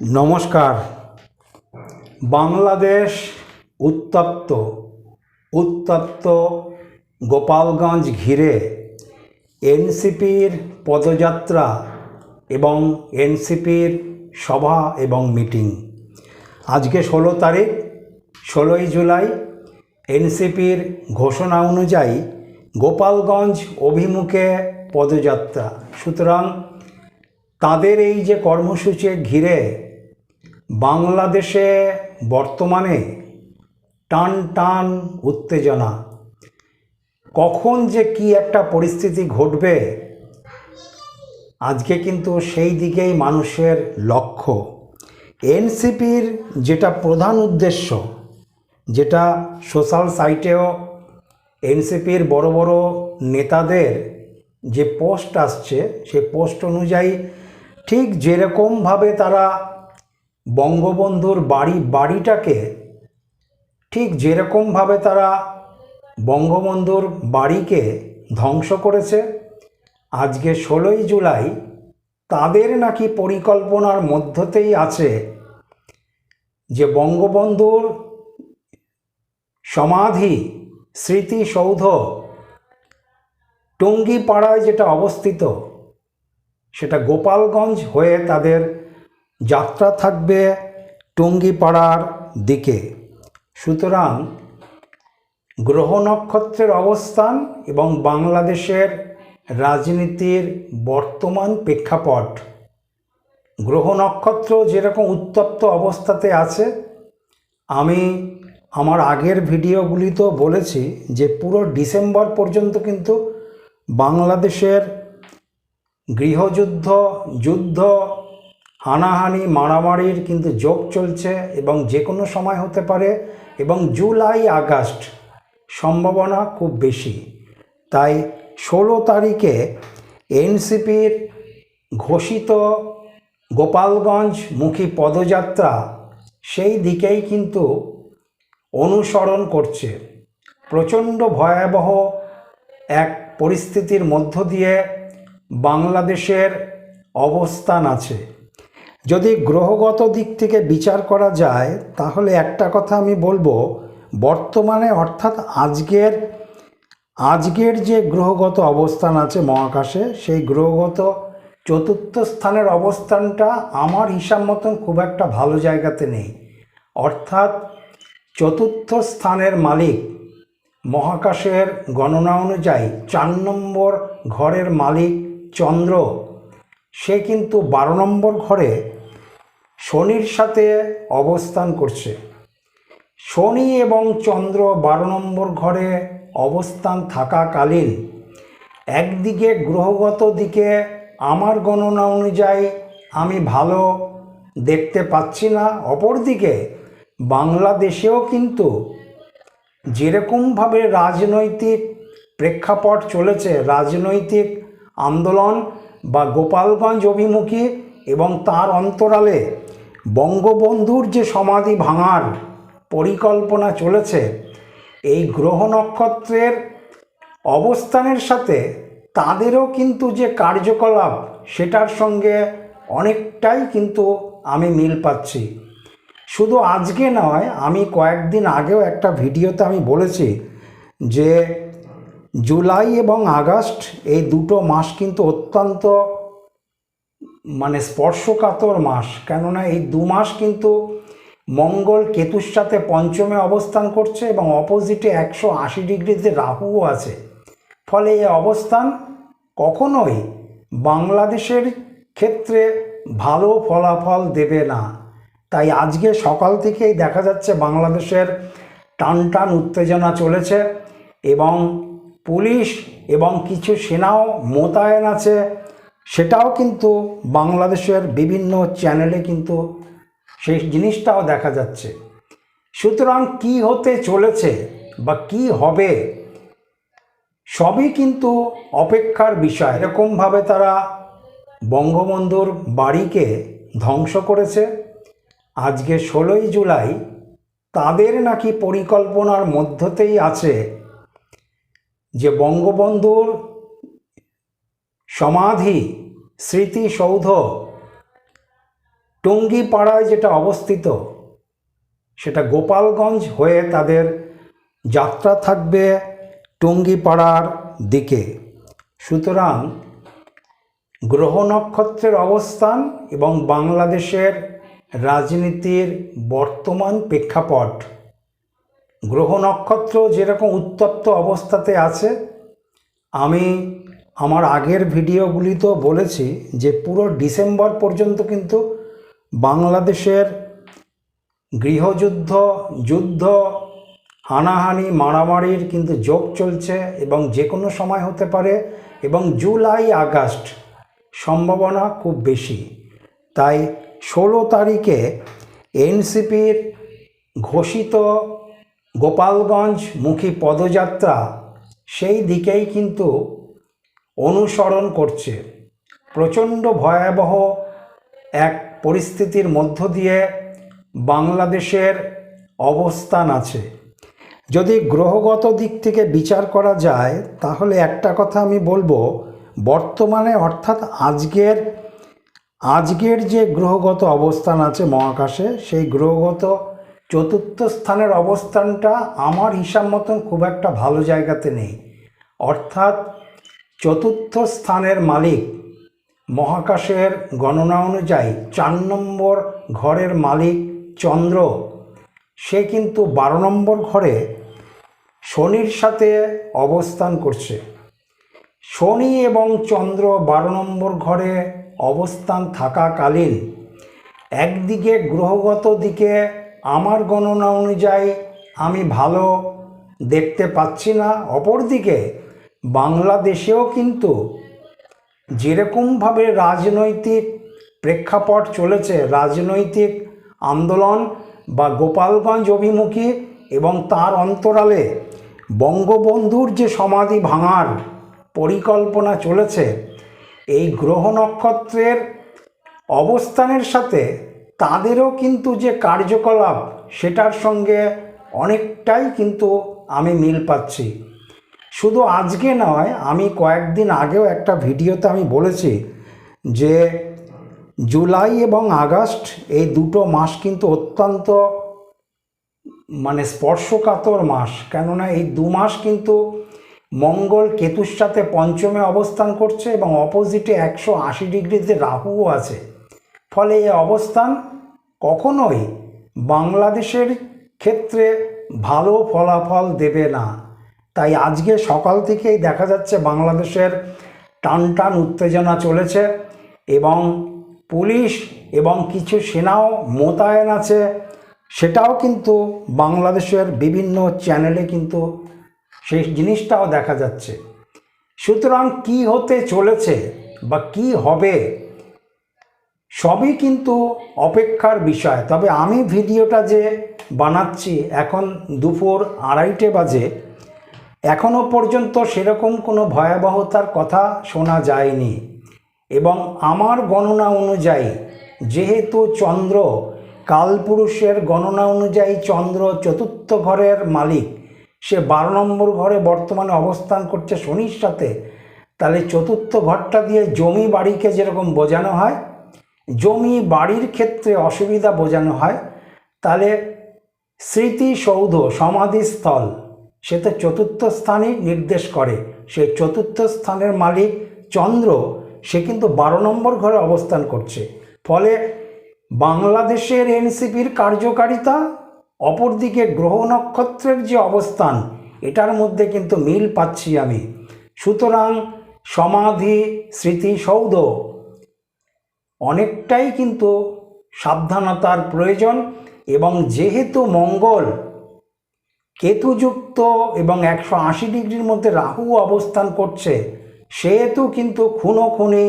নমস্কার। বাংলাদেশ উত্তপ্ত উত্তপ্ত গোপালগঞ্জ ঘিরে এনসিপির পদযাত্রা এবং এনসিপির সভা এবং মিটিং। আজকে ষোলো তারিখ, ষোলোই জুলাই। এনসিপির ঘোষণা অনুযায়ী গোপালগঞ্জ অভিমুখে পদযাত্রা। সুতরাং তাদের এই যে কর্মসূচি ঘিরে বাংলাদেশে বর্তমানে টান টান উত্তেজনা। কখন যে কি একটা পরিস্থিতি ঘটবে, আজকে কিন্তু সেই দিকেই মানুষের লক্ষ্য। এনসিপির যেটা প্রধান উদ্দেশ্য, যেটা সোশ্যাল সাইটেও এনসিপির বড় বড় নেতাদের যে পোস্ট আসছে, সে পোস্ট অনুযায়ী ঠিক যেরকমভাবে তারা বঙ্গবন্ধুর বাড়ি, বাড়িটাকে ঠিক যেরকমভাবে তারা বঙ্গবন্ধুর বাড়িকে ধ্বংস করেছে, আজকে ষোলোই জুলাই তাদের নাকি পরিকল্পনার মধ্যতেই আছে যে বঙ্গবন্ধুর সমাধি স্মৃতিসৌধ টঙ্গিপাড়ায় যেটা অবস্থিত, সেটা গোপালগঞ্জ হয়ে তাদের যাত্রা থাকবে টঙ্গিপাড়ার দিকে। সুতরাং গ্রহ নক্ষত্রের অবস্থান এবং বাংলাদেশের রাজনীতির বর্তমান প্রেক্ষাপট। গ্রহ নক্ষত্র যেরকম উত্তপ্ত অবস্থাতে আছে, আমি আমার আগের ভিডিওগুলিতেও বলেছি যে পুরো ডিসেম্বর পর্যন্ত কিন্তু বাংলাদেশের গৃহযুদ্ধ, যুদ্ধ হানাহানি, মারামারির কিন্তু যোগ চলছে এবং যে কোনো সময় হতে পারে এবং জুলাই, আগস্ট সম্ভাবনা খুব বেশি। তাই ষোলো তারিখে এনসিপির ঘোষিত গোপালগঞ্জ মুখী পদযাত্রা সেই দিকেই কিন্তু অনুসরণ করছে। প্রচণ্ড ভয়াবহ এক পরিস্থিতির মধ্য দিয়ে বাংলাদেশের অবস্থান আছে। যদি গ্রহগত দিক থেকে বিচার করা যায়, তাহলে একটা কথা আমি বলব। বর্তমানে অর্থাৎ আজকের আজকের যে গ্রহগত অবস্থান আছে মহাকাশে, সেই গ্রহগত চতুর্থ স্থানের অবস্থানটা আমার হিসাব মতন খুব একটা ভালো জায়গাতে নেই। অর্থাৎ চতুর্থ স্থানের মালিক মহাকাশের গণনা অনুযায়ী চার নম্বর ঘরের মালিক চন্দ্র। সে কিন্তু বারো নম্বর ঘরে শনির সাথে অবস্থান করছে। শনি এবং চন্দ্র বারো নম্বর ঘরে অবস্থান থাকাকালীন একদিকে গ্রহগত দিকে আমার গণনা অনুযায়ী আমি ভালো দেখতে পাচ্ছি না, অপরদিকে বাংলাদেশেও কিন্তু যেরকমভাবে রাজনৈতিক প্রেক্ষাপট চলেছে, রাজনৈতিক আন্দোলন বা গোপালগঞ্জ অভিমুখী এবং তার অন্তরালে বঙ্গবন্ধুর যে সমাধি ভাঙার পরিকল্পনা চলেছে, এই গ্রহ নক্ষত্রের অবস্থানের সাথে তাদেরও কিন্তু যে কার্যকলাপ, সেটার সঙ্গে অনেকটাই কিন্তু আমি মিল পাচ্ছি। শুধু আজকে নয়, আমি কয়েকদিন আগেও একটা ভিডিওতে আমি বলেছি যে জুলাই এবং আগস্ট এই দুটো মাস কিন্তু অত্যন্ত মানে স্পর্শকাতর মাস, কেননা এই দু মাস কিন্তু মঙ্গল কেতুর সাথে পঞ্চমে অবস্থান করছে এবং অপোজিটে একশো আশি ডিগ্রিতে রাহুও আছে। ফলে এই অবস্থান কখনোই বাংলাদেশের ক্ষেত্রে ভালো ফলাফল দেবে না। তাই আজকে সকাল থেকেই দেখা যাচ্ছে বাংলাদেশের টান টান উত্তেজনা চলেছে এবং পুলিশ এবং কিছু সেনাও মোতায়েন আছে সেটাও কিন্তু বাংলাদেশের বিভিন্ন চ্যানেলে কিন্তু সেই জিনিসটাও দেখা যাচ্ছে। সুতরাং কি হতে চলেছে বা কি হবে, সবই কিন্তু অপেক্ষার বিষয়। এরকমভাবে তারা বঙ্গবন্ধুর বাড়িকে ধ্বংস করেছে। আজকে ষোলোই জুলাই তাদের নাকি পরিকল্পনার মধ্যতেই আছে যে বঙ্গবন্ধুর সমাধি স্মৃতিসৌধ টুঙ্গিপাড়ায় যেটা অবস্থিত, সেটা গোপালগঞ্জ হয়ে তাদের যাত্রা থাকবে টুঙ্গিপাড়ার দিকে। সুতরাং গ্রহ নক্ষত্রের অবস্থান এবং বাংলাদেশের রাজনীতির বর্তমান প্রেক্ষাপট। গ্রহ নক্ষত্র যেরকম উত্তপ্ত অবস্থাতে আছে, আমি আমার আগের ভিডিওগুলি তো বলেছি যে পুরো ডিসেম্বর পর্যন্ত কিন্তু বাংলাদেশের গৃহযুদ্ধ, যুদ্ধ, হানাহানি, মারামারির কিন্তু যোগ চলছে এবং যে কোনো সময় হতে পারে এবং জুলাই, আগস্ট সম্ভাবনা খুব বেশি। তাই ষোলো তারিখে এনসিপির ঘোষিত গোপালগঞ্জ মুখী পদযাত্রা সেই দিকেই কিন্তু অনুসরণ করছে। প্রচণ্ড ভয়াবহ এক পরিস্থিতির মধ্য দিয়ে বাংলাদেশের অবস্থান আছে। যদি গ্রহগত দিক থেকে বিচার করা যায়, তাহলে একটা কথা আমি বলব, বর্তমানে অর্থাৎ আজকের আজকের যে গ্রহগত অবস্থান আছে মহাকাশে, সেই গ্রহগত চতুর্থ স্থানের অবস্থানটা আমার হিসাব মতন খুব একটা ভালো জায়গাতে নেই। অর্থাৎ চতুর্থ স্থানের মালিক। মহাকাশের গণনা অনুযায়ী চার নম্বর ঘরের মালিক চন্দ্র। সে কিন্তু বারো নম্বর ঘরে শনির সাথে অবস্থান করছে। শনি এবং চন্দ্র বারো নম্বর ঘরে অবস্থান থাকাকালীন একদিকে গ্রহগত দিকে আমার গণনা অনুযায়ী আমি ভালো দেখতে পাচ্ছি না, অপরদিকে বাংলাদেশেও কিন্তু যেরকমভাবে রাজনৈতিক প্রেক্ষাপট চলেছে, রাজনৈতিক আন্দোলন বা গোপালগঞ্জ অভিমুখী এবং তার অন্তরালে বঙ্গবন্ধুর যে সমাধি ভাঙার পরিকল্পনা চলেছে, এই গ্রহ নক্ষত্রের অবস্থানের সাথে তাদেরও কিন্তু যে কার্যকলাপ, সেটার সঙ্গে অনেকটাই কিন্তু আমি মিল পাচ্ছি। শুধু আজকে নয়, আমি কয়েকদিন আগেও একটা ভিডিওতে আমি বলেছি যে জুলাই এবং আগস্ট এই দুটো মাস কিন্তু অত্যন্ত মানে স্পর্শকাতর মাস। কেননা এই দু মাস কিন্তু মঙ্গল কেতুর সাথে পঞ্চমে অবস্থান করছে এবং অপোজিটে একশো আশি ডিগ্রিতে রাহুও আছে। ফলে এই অবস্থান কখনোই বাংলাদেশের ক্ষেত্রে ভালো ফলাফল দেবে না। তাই আজকে সকাল থেকেই দেখা যাচ্ছে বাংলাদেশের টান টান উত্তেজনা চলেছে এবং পুলিশ এবং কিছু সেনাও মোতায়েন আছে। সেটাও কিন্তু বাংলাদেশের বিভিন্ন চ্যানেলে কিন্তু সেই জিনিসটাও দেখা যাচ্ছে। সুতরাং কি হতে চলেছে বা কি হবে সবই কিন্তু অপেক্ষার বিষয়। তবে আমি ভিডিওটা যে বানাচ্ছি এখন দুপুর আড়াইটে বাজে এখনও পর্যন্ত সেরকম কোনো ভয়াবহতার কথা শোনা যায়নি। এবং আমার গণনা অনুযায়ী, যেহেতু চন্দ্র কালপুরুষের গণনা অনুযায়ী চন্দ্র চতুর্থ ঘরের মালিক, সে বারো নম্বর ঘরে বর্তমানে অবস্থান করছে শনির সাথে, তাহলে চতুর্থ ঘরটা দিয়ে জমি বাড়িকে যেরকম বোঝানো হয়, জমি বাড়ির ক্ষেত্রে অসুবিধা বোঝানো হয়, তাহলে স্মৃতিসৌধ, সমাধিস্থল সে তো চতুর্থ স্থানই নির্দেশ করে। সেই চতুর্থ স্থানের মালিক চন্দ্র, সে কিন্তু বারো নম্বর ঘরে অবস্থান করছে। ফলে বাংলাদেশের এনসিপির কার্যকারিতা, অপরদিকে গ্রহ নক্ষত্রের যে অবস্থান, এটার মধ্যে কিন্তু মিল পাচ্ছি আমি। সুতরাং সমাধি স্মৃতিসৌধ অনেকটাই কিন্তু সাবধানতার প্রয়োজন এবং যেহেতু মঙ্গল কেতুযুক্ত এবং একশো আশি ডিগ্রির মধ্যে রাহু অবস্থান করছে, সেহেতু কিন্তু খুনো খুনে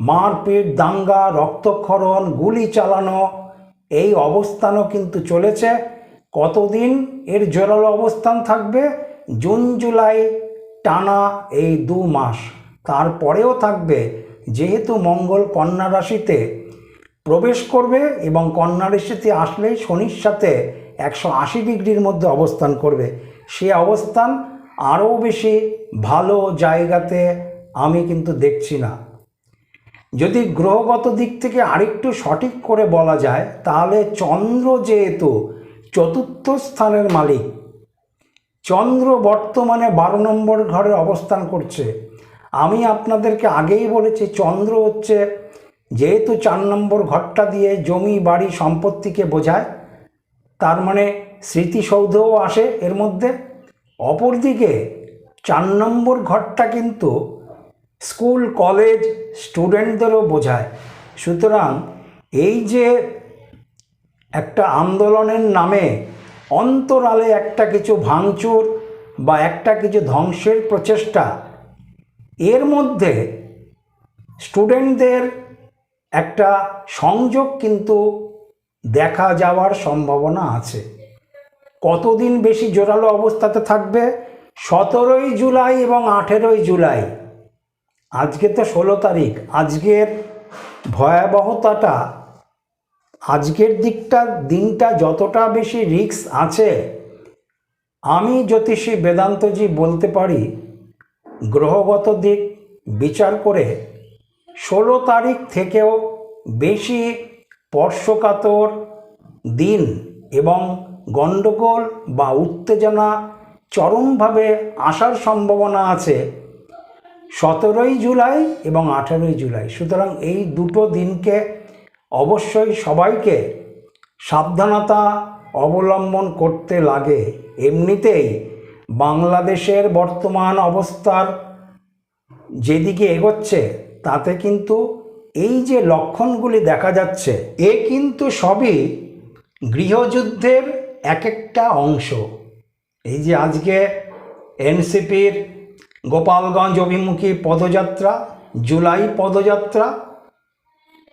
মারপিট, দাঙ্গা, রক্তক্ষরণ, গুলি চালানো, এই অবস্থানও কিন্তু চলেছে। কতদিন এর জোরালো অবস্থান থাকবে? জুন, জুলাই, টানা এই দু মাস। তারপরেও থাকবে, যেহেতু মঙ্গল কন্যা রাশিতে প্রবেশ করবে এবং কন্যা রাশিতে আসলেই শনির সাথে একশো আশি ডিগ্রির মধ্যে অবস্থান করবে। সে অবস্থান আরও বেশি ভালো জায়গাতে আমি কিন্তু দেখছি না। যদি গ্রহগত দিক থেকে আরেকটু সঠিক করে বলা যায়, তাহলে চন্দ্র যেহেতু চতুর্থ স্থানের মালিক, চন্দ্র বর্তমানে বারো নম্বর ঘরে অবস্থান করছে। আমি আপনাদেরকে আগেই বলেছি, চন্দ্র হচ্ছে যেহেতু চার নম্বর ঘরটা দিয়ে জমি, বাড়ি, সম্পত্তিকে বোঝায় তার মানে স্মৃতিসৌধও আসে এর মধ্যে। অপরদিকে চার নম্বর ঘরটা কিন্তু স্কুল, কলেজ স্টুডেন্টদেরও বোঝায়। সুতরাং এই যে একটা আন্দোলনের নামে অন্তরালে একটা কিছু ভাঙচুর বা একটা কিছু ধ্বংসের প্রচেষ্টা, এর মধ্যে স্টুডেন্টদের একটা সংযোগ কিন্তু দেখা যাওয়ার সম্ভাবনা আছে। কতদিন বেশি জোরালো অবস্থাতে থাকবে? সতেরোই জুলাই এবং আঠেরোই জুলাই। আজকে তো ষোলো তারিখ। আজকের ভয়াবহতাটা, আজকের দিকটা, দিনটা যতটা বেশি রিস্ক আছে, আমি জ্যোতিষী বেদান্তজি বলতে পারি, গ্রহগত দিক বিচার করে ষোলো তারিখ থেকেও বেশি স্পর্শকাতর, দিন এবং গণ্ডগোল বা উত্তেজনা চরমভাবে আসার সম্ভাবনা আছে। সতেরোই জুলাই এবং আঠেরোই জুলাই। সুতরাং এই দুটো দিনকে অবশ্যই সবাইকে সাবধানতা অবলম্বন করতে লাগে। এমনিতেই বাংলাদেশের বর্তমান অবস্থার যেদিকে এগোচ্ছে, তাতে কিন্তু এই যে লক্ষণগুলি দেখা যাচ্ছে, এ কিন্তু সবই গৃহযুদ্ধের এক একটা অংশ। এই যে আজকে এনসিপির গোপালগঞ্জ অভিমুখী পদযাত্রা, জুলাই পদযাত্রা,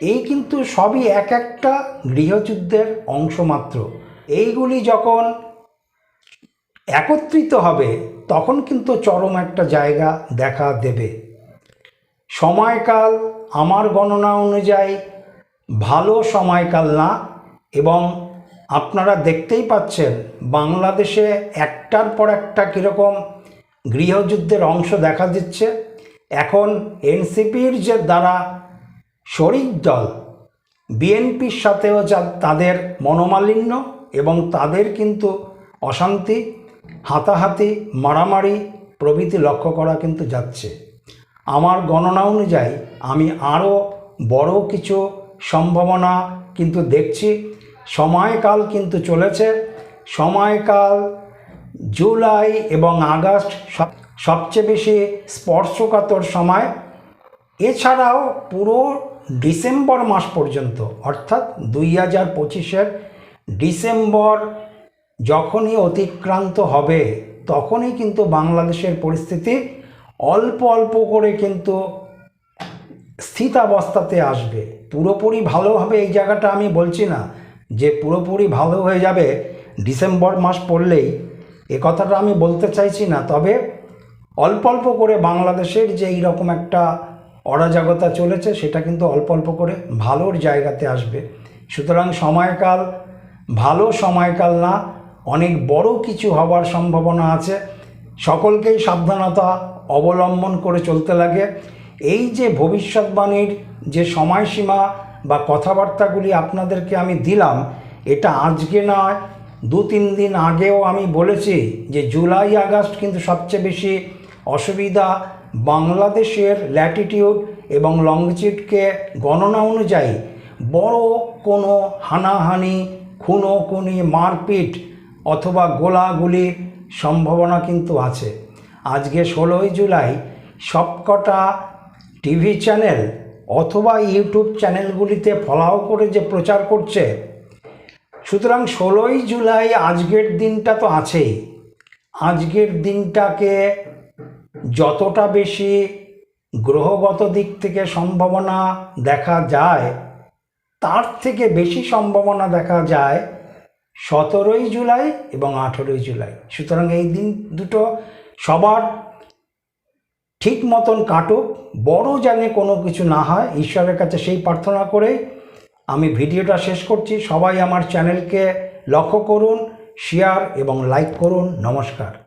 এই কিন্তু সবই এক একটা গৃহযুদ্ধের অংশ মাত্র। এইগুলি যখন একত্রিত হবে, তখন কিন্তু চরম একটা জায়গা দেখা দেবে। সময়কাল আমার গণনা অনুযায়ী ভালো সময়কাল না এবং আপনারা দেখতেই পাচ্ছেন বাংলাদেশে একটার পর একটা কীরকম গৃহযুদ্ধের অংশ দেখা দিচ্ছে। এখন এনসিপির যে দ্বারা শরিক দল, বিএনপির সাথেও যা তাদের মনোমালিন্য এবং তাদের কিন্তু অশান্তি, হাতাহাতি, মারামারি প্রভৃতি লক্ষ্য করা কিন্তু যাচ্ছে। আমার গণনা অনুযায়ী আমি আরও বড় কিছু সম্ভাবনা কিন্তু দেখছি। সময়কাল কিন্তু চলেছে। সময়কাল জুলাই এবং আগস্ট সব, সবচেয়ে বেশি স্পর্শকাতর সময়। এছাড়াও পুরো ডিসেম্বর মাস পর্যন্ত, অর্থাৎ দুই হাজার পঁচিশের ডিসেম্বর যখনই অতিক্রান্ত হবে, তখনই কিন্তু বাংলাদেশের পরিস্থিতি অল্প অল্প করে কিন্তু স্থিতাবস্থাতে আসবে। পুরোপুরি ভালো হবে এই জায়গাটা আমি বলছি না। যে পুরোপুরি ভালো হয়ে যাবে ডিসেম্বর মাস পড়লেই, এ কথাটা আমি বলতে চাইছি না। তবে অল্প অল্প করে বাংলাদেশের যে এইরকম একটা অরাজকতা চলেছে, সেটা কিন্তু অল্প অল্প করে ভালোর জায়গাতে আসবে। সুতরাং সময়কাল ভালো, সময়কাল না, অনেক বড় কিছু হওয়ার সম্ভাবনা আছে। সকলকেই সাবধানতা অবলম্বন করে চলতে লাগে। এই যে ভবিষ্যৎবাণীর যে সময়সীমা বা কথাবার্তাগুলি আপনাদেরকে আমি দিলাম, এটা আজকে নয়, দু তিন দিন আগেও আমি বলেছি যে জুলাই, আগস্ট কিন্তু সবচেয়ে বেশি অসুবিধা বাংলাদেশের ল্যাটিটিউড এবং লংচিটকে গণনা অনুযায়ী। বড় কোনো হানাহানি, খুনোখুনি, মারপিট অথবা গোলাগুলির সম্ভাবনা কিন্তু আছে। আজকে ষোলোই জুলাই সবকটা টিভি চ্যানেল অথবা ইউটিউব চ্যানেলগুলিতে ফলাও করে যে প্রচার করছে। সুতরাং ষোলোই জুলাই আজকের দিনটা তো আছেই। আজকের দিনটাকে যতটা বেশি গ্রহগত দিক থেকে সম্ভাবনা দেখা যায়, তার থেকে বেশি সম্ভাবনা দেখা যায় সতেরোই জুলাই এবং আঠেরোই জুলাই। সুতরাং এই দিন দুটো সবার ঠিক মতন কাটুক, বড় জানে কোনো কিছু না হয়, ঈশ্বরের কাছে সেই প্রার্থনা করে আমি ভিডিওটা শেষ করছি। সবাই আমার চ্যানেলকে লক্ষ্য করুন শেয়ার এবং লাইক করুন। নমস্কার।